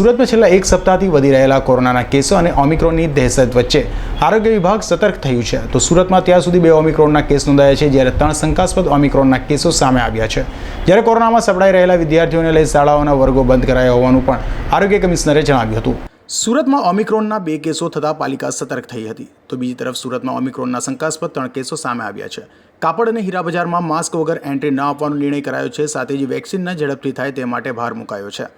સુરતમાં છેલ્લા એક સપ્તાહથી વધી રહેલા કોરોનાના કેસો અને ઓમિક્રોનની દહેશત વચ્ચે આરોગ્ય વિભાગ સતર્ક થયું છે. તો સુરતમાં ત્યાં સુધી બે ઓમિક્રોનના કેસ નોંધાયા છે, જ્યારે ત્રણ શંકાસ્પદ ઓમિક્રોનના કેસો સામે આવ્યા છે. જ્યારે કોરોનામાં સપડાઈ રહેલા વિદ્યાર્થીઓને લઈ શાળાઓના વર્ગો બંધ કરાયા હોવાનું પણ આરોગ્ય કમિશનરે જણાવ્યું હતું. સુરતમાં ઓમિક્રોનના બે કેસો થતાં પાલિકા સતર્ક થઈ હતી. તો બીજી તરફ સુરતમાં ઓમિક્રોનના શંકાસ્પદ ત્રણ કેસો સામે આવ્યા છે. કાપડ અને હીરા બજારમાં માસ્ક વગર એન્ટ્રી ન આપવાનો નિર્ણય કરાયો છે, સાથે જ વેક્સિનના ઝડપથી થાય તે માટે ભાર મુકાયો છે.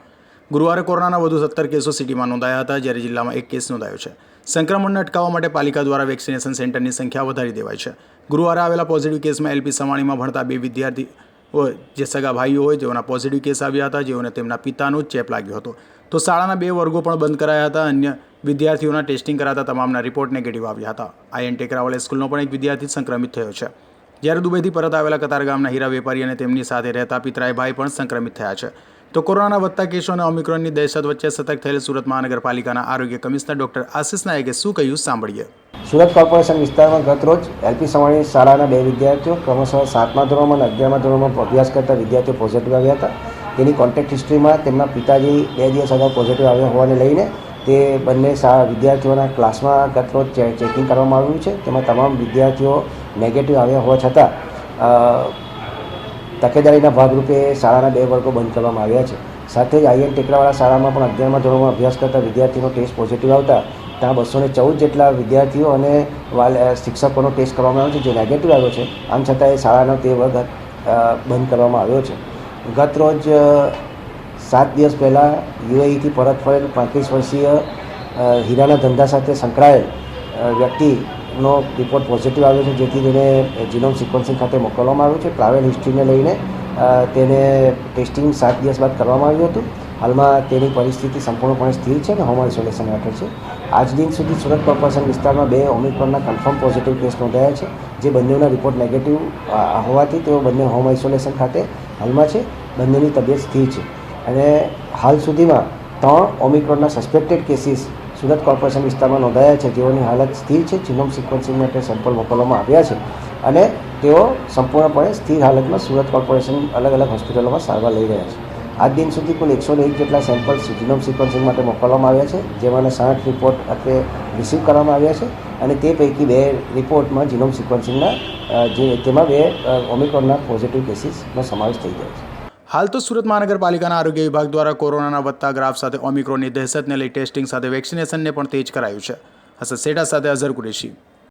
ગુરુવારે કોરોનાના વધુ સત્તર કેસો સિટીમાં નોંધાયા હતા, જ્યારે જિલ્લામાં એક કેસ નોંધાયો છે. સંક્રમણને અટકાવવા માટે પાલિકા દ્વારા વેક્સિનેશન સેન્ટરની સંખ્યા વધારી દેવાય છે. ગુરુવારે આવેલા પોઝિટિવ કેસમાં એલપી સવાણીમાં ભણતા બે વિદ્યાર્થી જે સગા ભાઈઓ હોય, જેઓના પોઝિટિવ કેસ આવ્યા હતા, જેઓને તેમના પિતાનો જ ચેપ લાગ્યો હતો. તો શાળાના બે વર્ગો પણ બંધ કરાયા હતા, અન્ય વિદ્યાર્થીઓના ટેસ્ટિંગ કરાતા તમામના રિપોર્ટ નેગેટિવ આવ્યા હતા. આઈએન ટેકરાવાલા સ્કૂલનો પણ એક વિદ્યાર્થી સંક્રમિત થયો છે. જ્યારે દુબઈથી પરત આવેલા કતાર ગામના હીરા વેપારી અને તેમની સાથે રહેતા પિતરાય ભાઈ પણ સંક્રમિત થયા છે. તો કોરોનાના વધતા કેસો અને ઓમિક્રોનની દહેશત વચ્ચે સતર્ક થયેલ સુરત મહાનગરપાલિકાના આરોગ્ય કમિશનર ડોક્ટર આશિષ નાયકે શું કહ્યું સાંભળીએ. સુરત કોર્પોરેશન વિસ્તારમાં ગત રોજ એલપી સવાણી શાળાના બે વિદ્યાર્થીઓ ક્રમશઃ સાતમા ધોરણમાં અને અગિયારમા ધોરણમાં અભ્યાસ કરતા વિદ્યાર્થીઓ પોઝિટિવ આવ્યા હતા. તેની કોન્ટેક્ટ હિસ્ટ્રીમાં તેમના પિતાજી બે દિવસ અગાઉ પોઝિટિવ આવ્યા હોવાને લઈને તે બંને વિદ્યાર્થીઓના ક્લાસમાં ગત રોજ ચેકિંગ કરવામાં આવ્યું છે. તેમાં તમામ વિદ્યાર્થીઓ નેગેટિવ આવ્યા હોવા છતાં તકેદારીના ભાગરૂપે શાળાના બે વર્ગો બંધ કરવામાં આવ્યા છે. સાથે જ આઈએન ટેકરાવાળા શાળામાં પણ અગિયારમા ધોરણમાં અભ્યાસ કરતા વિદ્યાર્થીનો ટેસ્ટ પોઝિટિવ આવતા. ત્યાં બસો ને ચૌદ જેટલા વિદ્યાર્થીઓ અને શિક્ષકોનો ટેસ્ટ કરવામાં આવ્યો છે જે નેગેટિવ આવ્યો છે. આમ છતાં એ શાળાનો તે વર્ગ બંધ કરવામાં આવ્યો છે. ગત રોજ સાત દિવસ પહેલાં યુએઈથી પરત ફરેલ પાંત્રીસ વર્ષીય હીરાના ધંધા સાથે સંકળાયેલ અ, વ્યક્તિનો રિપોર્ટ પોઝિટિવ આવ્યો છે, જેથી તેને જીનોમ સિક્વન્સિંગ ખાતે મોકલવામાં આવ્યું છે. ટ્રાવેલ હિસ્ટ્રીને લઈને તેને ટેસ્ટિંગ સાત દિવસ બાદ કરવામાં આવ્યું હતું. હાલમાં તેની પરિસ્થિતિ સંપૂર્ણપણે સ્થિર છે અને હોમ આઇસોલેશન હેઠળ છે. આજ દિન સુધી સુરત કોર્પોરેશન વિસ્તારમાં બે ઓમિક્રોનના કન્ફર્મ પોઝિટિવ કેસ નોંધાયા છે, જે બંનેના રિપોર્ટ નેગેટિવ હોવાથી તેઓ બંને હોમ આઇસોલેશન ખાતે હાલમાં છે. બંનેની તબિયત સ્થિર છે. અને હાલ સુધીમાં ત્રણ ઓમિક્રોનના સસ્પેક્ટેડ કેસીસ સુરત કોર્પોરેશન વિસ્તારમાં નોંધાયા છે. જેઓની હાલત સ્થિર છે. જીનોમ સિક્વન્સિંગ માટે સેમ્પલ મોકલવામાં આવ્યા છે અને તેઓ સંપૂર્ણપણે સ્થિર હાલતમાં સુરત કોર્પોરેશન અલગ અલગ હોસ્પિટલોમાં સારવાર લઈ રહ્યા છે. આજ દિન સુધી કુલ એકસો એક જેટલા સેમ્પલ જીનોમ સિક્વન્સિંગ માટે મોકલવામાં આવ્યા છે, જેમાંના સાઠ રિપોર્ટ અત્રે રિસીવ કરવામાં આવ્યા છે અને તે પૈકી બે રિપોર્ટમાં જીનોમ સિક્વન્સિંગના જે, તેમાં બે ઓમિક્રોનના પોઝિટિવ કેસીસનો સમાવેશ થઈ ગયો છે. હાલ તો સુરત મહાનગરપાલિકાના આરોગ્ય વિભાગ દ્વારા કોરોનાના વધતા ગ્રાફ સાથે ઓમિક્રોનની દહેશતને લઈ ટેસ્ટિંગ સાથે વેક્સિનેશનને પણ તેજ કરાયું છે. હસન સેટા સાથે અઝર કુરેશી.